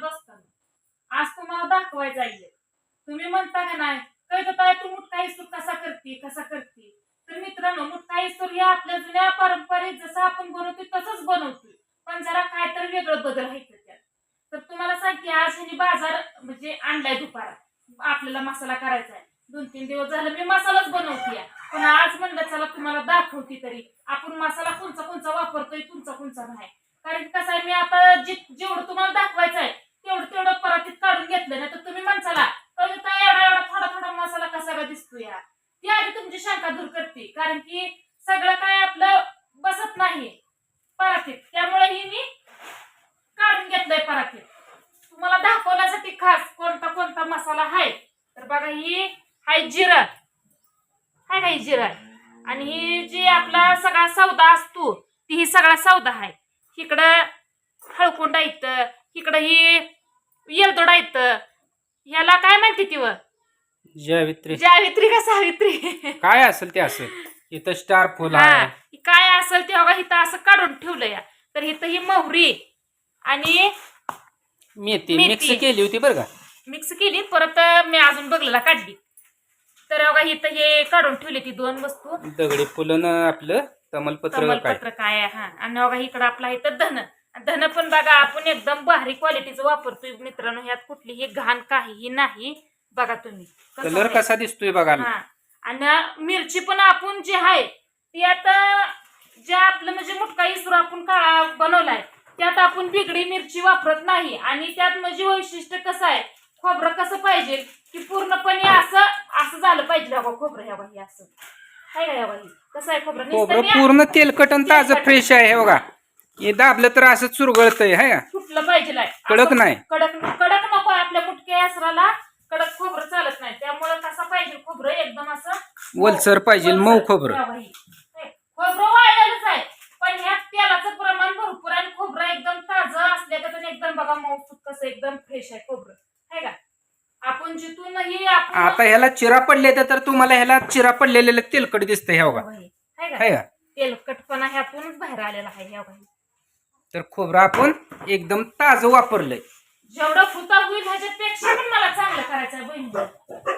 बसताना. आज तुम्हाला दाखवायचं आहे तुम्ही म्हणता का नाही कळत काय तू मुठका इस्तूर कसा करते कसा करते? तर मित्रांनो मुठका इस्तूर हे आपल्या जुन्या पारंपरिक जसं आपण बनवतोय तसंच बनवतोय. पण जरा काय तर वेगळं बदल आहे त्यात. तर तुम्हाला सांगते आज ह्यांनी बाजार म्हणजे आणलाय दुपारा. आपल्याला मसाला करायचा आहे. दोन तीन दिवस झालं मी मसालाच बनवते पण आज म्हणलं चला तुम्हाला दाखवते तरी. आपण मसाला कोणचा कोणचा वापरतोय कोणचा कोणचा नाही. कारण कसं आहे मी आता जे जेवढं तुम्हाला दाखवायचं आहे तेवढं तेवढं परातीत काढून घेतलं ना तर तुम्ही माणसाला कविता एवढा एवढा थोडा थोडा मसाला कसा का दिसतो या ती आधी तुमची शंका दूर करते कारण की सगळं काय आपलं बसत नाही परातीत. त्यामुळे ही मी काढून घेतलंय परातीत. तुम्हाला दाखवण्यासाठी खास कोणता कोणता मसाला आहे तर बघा ही हाय जिरं. हाय का ही जिरं? आणि ही जी आपला सगळा सौदा असतो ती ही सगळा सौदा आहे इकडं हळकुंडा इथं इकडं ही येलदोडा इथं. याला काय म्हणते ती व जयवित्री जावित्री का सावित्री? काय असेल ते असेल. इथं स्टार फुल हा आहे. काय असेल ते बघा इथं असं काढून ठेवलं या. तर इथं ही मोहरी आणि मेथी. मेथी. मिक्स केली होती बरं का? मिक्स केली परत मी अजून बघलेला काढली. तर बघा इथं हे काढून ठेवली ती दोन वस्तू. दगडी फुलं आपलं तमलपत्र काय? कमलपत्र काय आहे, हा. आणि बघा इकडं आपला इथं धन. धन पण बघा आपण एकदम भारी क्वालिटीचं वापरतोय मित्रांनो. ह्यात कुठलीही घाण काहीही नाही बघा तुम्ही. कसं कलर आहे. कसा दिसतोय बघा हा. आणि मिरची पण आपण जी आहे ती आता ज्या आपलं म्हणजे मुटका इसरू आपण काळा बनवलाय त्यात आपण बिगडी मिरची वापरत नाही. आणि त्यात म्हणजे वैशिष्ट्य कसं आहे खोबरं कसं पाहिजे की पूर्णपणे असं असं झालं पाहिजे. बघा खोबरं ह्या हे असं. आहे का ह्या हे? कसं आहे खोबरं? नुसतं खोबरं मी पूर्ण तेलकट आणि ताजं तेलकट. फ्रेश आहे हे बघा. हे दाबलं तर असं चुरगळतंय है का? सुटलं पाहिजे कडक नाही. कडक कडक नको आहे आपल्या मुटक्या असराला कडक खोबरं चालत नाही. त्यामुळे कसं पाहिजे खोबरं? एकदम असं वलसर पाहिजे मऊ खोबरं. हा बाई. हे, खोबरं वाळलेलंच आहे. पण ह्यात तेलाचं प्रमाण भरपूर आणि खोबरं एकदम ताजं असल्याचं एकदम बघा मऊ कसं एकदम फ्रेश आहे खोबरं. आहे का? आपण जिथूनही आपण आता ह्याला चिरा पडले तर तुम्हाला ह्याला चिरा पडलेलं तेलकट दिसतंय हे बघा. बाई, आहे का? है का? तेलकटपणा ह्यातूनच बाहेर आलेला आहे ह्या बाई तर खोबरं आपण एकदम ताजं वापरलंय. जेवढं फुता होईल ह्याच्यापेक्षा पण मला चांगलं करायचं आहे बहिणी.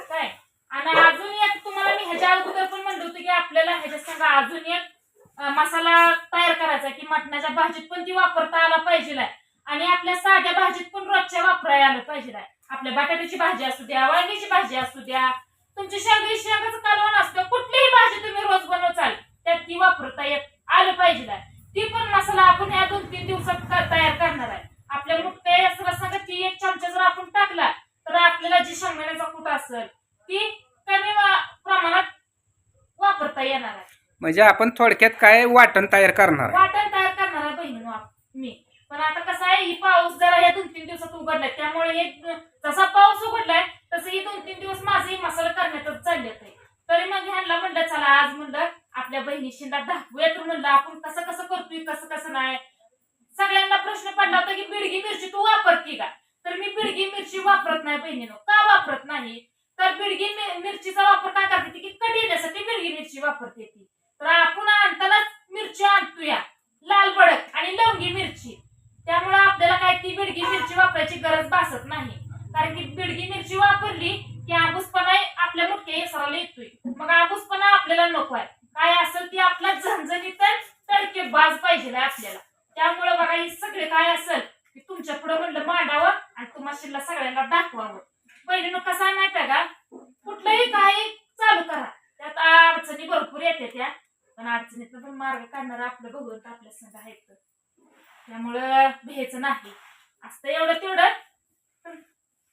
काय? आणि अजून एक तुम्हाला मी ह्याच्या अगोदर पण म्हणलं होतं की आपल्याला ह्याच्या सांगा अजून एक मसाला तयार करायचा आहे की मटणाच्या भाजीत पण ती वापरता आला पाहिजे आणि आपल्या साध्या भाजीत पण रोजच्या वापरायला आलं पाहिजे आपल्या बटाट्याची भाजी असू द्या वांग्याची भाजी असू द्या. तुमची शेवगी शेंगाचं कालवण असतं कुठलीही भाजी तुम्ही रोज बनवचाल त्यात ती वापरता येत आलं पाहिजे ती पण मसाला आपण या दोन तीन दिवसात क- तयार करणार आहे आपल्या मुठ्या असं सांगा ती एक चमचा जर आपण टाकला तर आपल्याला जी शेंगदाण्याचा कूट असेल ती कमी वा- प्रमाणात वापरता येणार आहे म्हणजे आपण थोडक्यात काय वाटण तयार करणार? आहे. वाटण तयार करणार आहे बहिणी मी. पण आता कसं आहे ही पाऊस जरा या दोन तीन दिवसात उघडलाय त्यामुळे हे जसा पाऊस उघडलाय तसं हे दोन तीन दिवस माझे मसाला करण्यातच चालले होते तरी मग ह्यांना म्हणलं चला आज म्हणलं आपल्या बहिणी शिंदा दाखवूया तर म्हणलं आपण कसं कसं करतोय कसं कसं नाही. सगळ्यांना प्रश्न पडला होता की बिडगी मिरची तू वापरते का तर मी बिडगी मिरची वापरत नाही बहिणीनो का वापरत नाही? तर बिडगी मि- मिरचीचा वापर काय करते ती? की कधी येण्यासाठी बिडगी मिरची वापरते ती. तर आपण आणतानाच मिरची आणतोया. लाल भडक आणि लवंगी मिरची. त्यामुळे आपल्याला काय ती बिडगी मिरची वापरायची गरज भासत नाही. कारण की बिडगी मिरची वापरली की आबूसपणा आपल्या मुख्य येसराला येतोय. मग आबूसपणा आपल्याला नको आहे. काय असेल ती आपला झणझणीत तडके बाज पाहिजे आपल्याला त्यामुळे बघा हे सगळे काय असेल की तुमच्यापुढे म्हणलं मांडावं आणि तुम्हाला सगळ्यांना दाखवावं पहिल्यानं कसं आहे माहिती आहे का कुठलंही काही चालू करा त्यात अडचणी भरपूर येते त्या पण अडचणीतनं पण मार्ग काढणारा आपलं भगवंत आपल्या संग आहेत त्यामुळं भ्यायचं नाही. असतं एवढं तेवढं.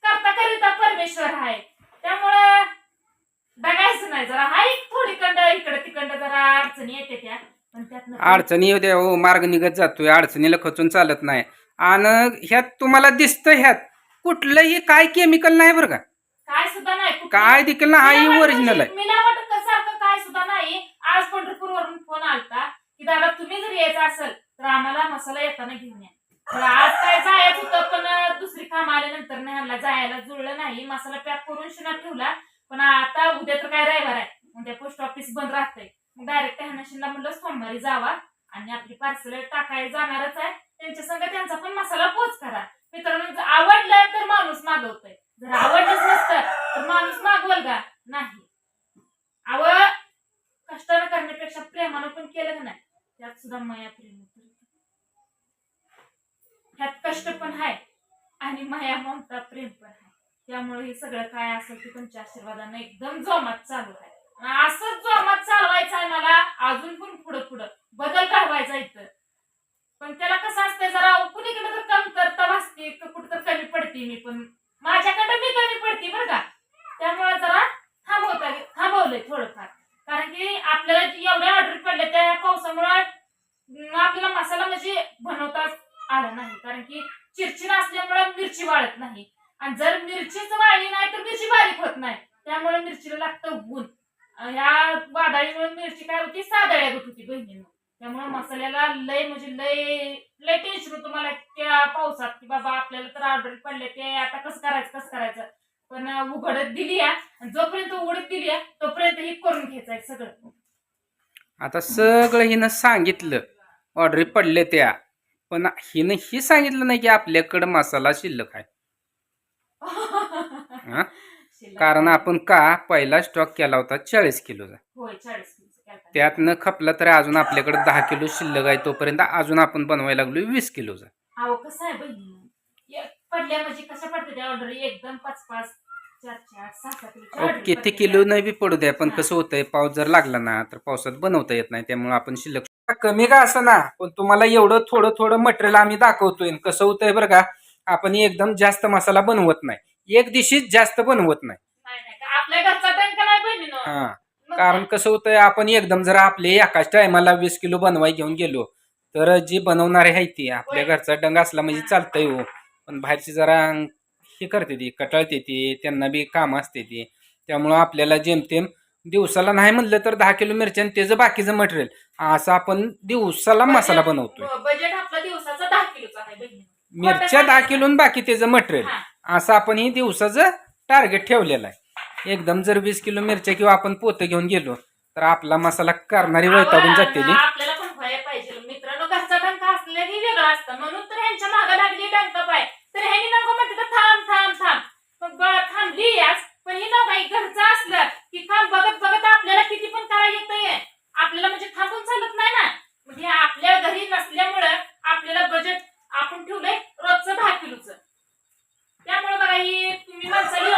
करता करिता परमेश्वर आहे. त्यामुळं बघायचं नाही जरा. हाय थोडी कंड इकडे तिकडं जरा अडचणी येते त्या. पण त्यातनं अडचणी येऊ द्या हो मार्ग निघत जातोय. अडचणीला खचून चालत नाही. आणि ह्यात तुम्हाला दिसतं ह्यात कुठलंही काय केमिकल नाही बरं का. काय सुद्धा नाही. काय देखील ना हाही मिलावट ओरिजिनल म्हणजे आहे. मिलावट सारखं काय सुद्धा नाही. आज पंढरपूर वरून फोन आलता की दादा तुम्ही जर यायचं असेल तर आम्हाला मसाला येताना घेऊन या. तर आज काय जायचं होतं पण दुसरी काम आल्यानंतर नाही आणला जायला जुळलं नाही. मसाला पॅक करून शिना ठेवला. पण आता उद्या तर काय रविवार आहे. उद्या पोस्ट ऑफिस बंद राहतंय. मग डायरेक्ट ह्यांना म्हणलं सोमवारी जावा आणि आपली पार्सल टाकायला जाणारच आहे. त्यांच्या संग त्यांचा पण मसाला पोच करा. मित्रांनो आवडलं तर माणूस मागवतोय. जर आवडलंच नसतं तर माणूस मागवल का? नाही. आवड कष्टानं प्रेमानं पण केलं का नाही? त्यात सुद्धा माया प्रेम ह्यात कष्ट पण आहे आणि माया ममता प्रेम पण आहे. त्यामुळे हे सगळं काय असेल ते तुमच्या आशीर्वादानं एकदम जोमात चालू आहे. असंच जोमात चालवायचं आहे मला अजून पण पुढं पुढं. बदल घडवायचा इथं. पण त्याला कसं असतंय जरा कुणीकडे तर कमतरता भासते कुठं तर कमी पडते मी पण. माझ्याकडे मी कमी पडते बरं का. त्यामुळे जरा थांबवता थांबवलंय थोडंफार. कारण की आपल्याला जी एवढ्या ऑर्डर पडल्या त्या पावसामुळे आपल्याला मसाला म्हणजे बनवता आला नाही. कारण की चिरचिर असल्यामुळे मिरची वाळत नाही. आणि जर मिरचीच वाळली नाही तर मिरची बारीक होत नाही. त्यामुळे मिरचीला लागतं गुण या वादळीमुळे मिरची काय होती? सादळ्या होत होती बहिणीनं. त्यामुळे मसाल्याला लय म्हणजे लय लय टेन्शन होतं. मला त्या पावसात की बाबा आपल्याला तर ऑर्डर पडले ते. आता कसं करायचं कसं करायचं? पण उघडत दिली. आणि जोपर्यंत उघडत दिली तोपर्यंत हे करून घ्यायचंय सगळं. आता सगळं हिनं सांगितलं. ऑर्डरी पडले त्या. पण हिनं ही सांगितलं नाही की आपल्याकडं मसाला शिल्लक आहे. हा? कारण आपण का? पहिला स्टॉक केला होता चाळीस किलोचा. न खपला तरी अजून आपल्याकडे दहा किलो शिल्लक आहे तोपर्यंत अजून आपण बनवायला लागलो वीस किलोचा अहो कसं आहे बहिणी एक पडल्या म्हणजे कशा पडते त्या ऑर्डर एकदम पाच पाच चार चार सहा किती पडतात किलो. नाही बी पडू द्या पण. कसं होतंय पाऊस जर लागला ना तर पावसात बनवता येत नाही त्यामुळे आपण शिल्लक कमी का असं ना पण तुम्हाला एवढं थोडं थोडं मटेरियल आम्ही दाखवतोय. आणि कसं होतंय बरं का आपण एकदम जास्त मसाला बनवत नाही. एक दिवशीच जास्त बनवत नाही. आपल्या घरचा टंका नाही बहिणीनो? हा. कारण कसं होतंय आपण एकदम जर आपले एकाच टायमाला वीस किलो बनवाय घेऊन गेलो तर जी बनवणारे आहे ती आपल्या. घरचा डंग असला म्हणजे चालतंय हो. पण बाहेरची जरा हे करते ती कटाळते ती त्यांना बी काम असते ती. त्यामुळं आपल्याला जेमतेम दिवसाला नाही म्हणलं तर दहा किलो मिरची आणि त्याचं बाकीचं मटेरियल असं आपण दिवसाला मसाला बनवतोय. बजेट आपला दिवसाचा दहा किलोचा आहे बहिणी. मिरच्या दहा किलो आणि बाकी त्याचं मटेरियल हा. असं आपण ही दिवसाचं टार्गेट ठेवलेलं आहे. एकदम जर वीस किलो मिरच्या किंवा आपण पोतं घेऊन गेलो तर आपला मसाला करणारी वैतागून जाते आपल्याला पण पाहिजे. मित्रांनो घरचा डंका असलेला की वेगळा असतं. म्हणून तर ह्यांच्या मागे लागली डंका पाय तर ह्यांनी नको म्हणते तर थांब थांब थांब मग थांबली याच पण ही ना बाई घरचं असलं की थांब बघत बघत आपल्याला किती पण करा येतंय. आपल्याला म्हणजे थांबून चालत नाही ना. म्हणजे आपल्या घरी नसल्यामुळं आपल्याला बजेट आपण ठेवलंय रोजचं दहा किलोचं. त्यामुळे बघा ही तुम्ही माणसाला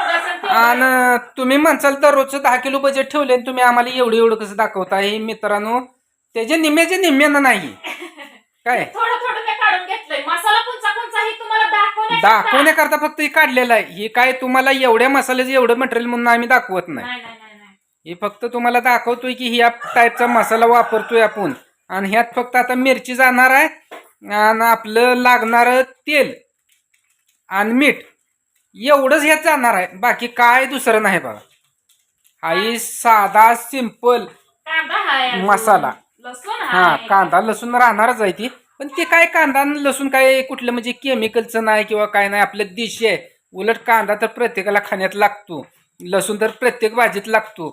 आणि तुम्ही म्हणसाल तर रोजचं दहा किलो बजेट ठेवले आणि तुम्ही आम्हाला एवढं एवढं कसं दाखवता हे मित्रांनो. त्याच्या निम्याच्या निम्म्यानं नाही. काय? थोडं थोडं मी काढून घेतलंय मसाला कोणचा कोणचा हे तुम्हाला दाखवण्याकरता- फक्त हे काढलेलं आहे. हे काय तुम्हाला एवढ्या मसाल्याचं एवढं मटेरियल म्हणून आम्ही दाखवत नाही. नाही नाही नाही नाही. हे फक्त तुम्हाला दाखवतोय की ह्या टाईपचा मसाला वापरतोय आपण. आणि ह्यात फक्त आता मिरची जाणार आहे आणि आपलं लागणारं तेल आणि मीठ. एवढंच ह्यात जाणार आहे. बाकी काय दुसरं नाही बघा. हा साधा सिंपल कांदा हाय अजून. मसाला. लसूण हा हाय कांदा लसूण राहणारच आहे ती. पण ते काय कांदा आणि लसूण काय कुठलं म्हणजे केमिकलचं नाही किंवा काय नाही आपलं देशी आहे. उलट कांदा तर प्रत्येकाला खाण्यात लागतो. लसूण तर प्रत्येक भाजीत लागतो.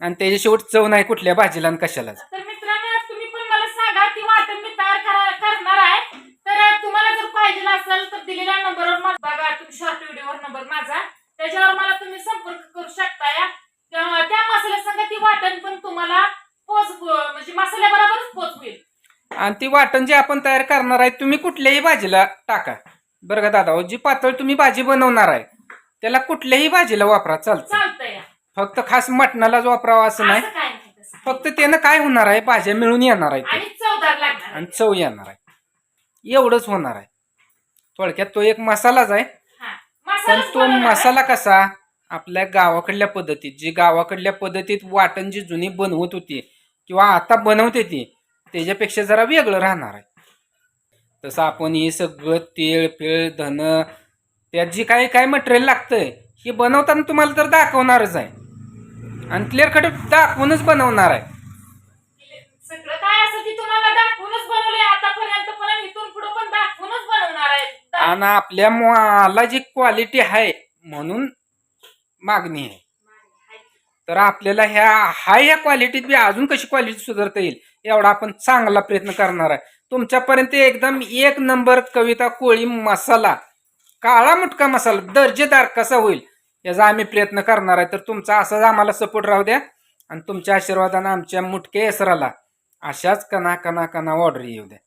आणि त्याच्या शेवट चव नाही कुठल्या भाजीला आणि कशालाच तर मित्रांनो तुम्ही पण मला सांगा ती वाटण मी तयार करा- करणार आहे. तर तुम्हाला जर पाहिजे असेल तर दिलेल्या नंबरवर मला बघा तुम्ही शॉर्ट व्हिडिओवर नंबर माझा. त्याच्यावर मला तुम्ही संपर्क करू शकता या त्या त्या मसाल्यासंग ती वाटण पण तुम्हाला पोच म्हणजे मसाल्याबरोबरच पोच होईल. आणि ती वाटण जे आपण तयार करणार आहे तुम्ही कुठल्याही भाजीला टाका बरं का दादा जी पातळ तुम्ही भाजी बनवणार आहे त्याला कुठल्याही भाजीला वापरा चालतं चालतंय. फक्त खास मटणालाच वापरावं असं नाही असं काय नाही तसं. फक्त त्यानं काय होणार आहे भाज्या मिळून येणार आहे आणि चवदार लागणार आणि चव येणार आहे एवढंच होणार आहे थोडक्यात तो एक मसालाच आहे हा. पण मसालाच तो बनवणार. मसाला कसा आपल्या गावाकडल्या पद्धतीत जी गावाकडल्या पद्धतीत वाटण जी जुनी बनवत होती किंवा आता बनवते ती त्याच्यापेक्षा जरा वेगळं राहणार आहे. तसं आपण हे सगळं तेल पेळ धन त्यात जी काही काय मटेरियल लागतंय हे बनवताना तुम्हाला तर दाखवणारच आहे. आणि क्लिअर कट दाखवूनच बनवणार आहे. सगळं काय असं ती तुम्हाला दाखवूनच बनवलंय आतापर्यंत पण इथून पुढे पण दाखवूनच बनवणार आहे. आणि आपल्या माला जी क्वालिटी आहे म्हणून मागणी आहे. तर आपल्याला ह्या हाय ह्या क्वालिटीत बी अजून कशी क्वालिटी सुधारता येईल? एवढा आपण चांगला प्रयत्न करणार आहे. तुमच्यापर्यंत एकदम एक नंबर कविता कोळी मसाला काळा मुटका मसाला दर्जेदार कसा होईल याचा आम्ही प्रयत्न करणार आहे. तर तुमचा असाच आम्हाला सपोर्ट राहू द्या. आणि तुमच्या आशीर्वादानं आमच्या मुटके यसराला अशाच कना कना कना ऑर्डर येऊ द्या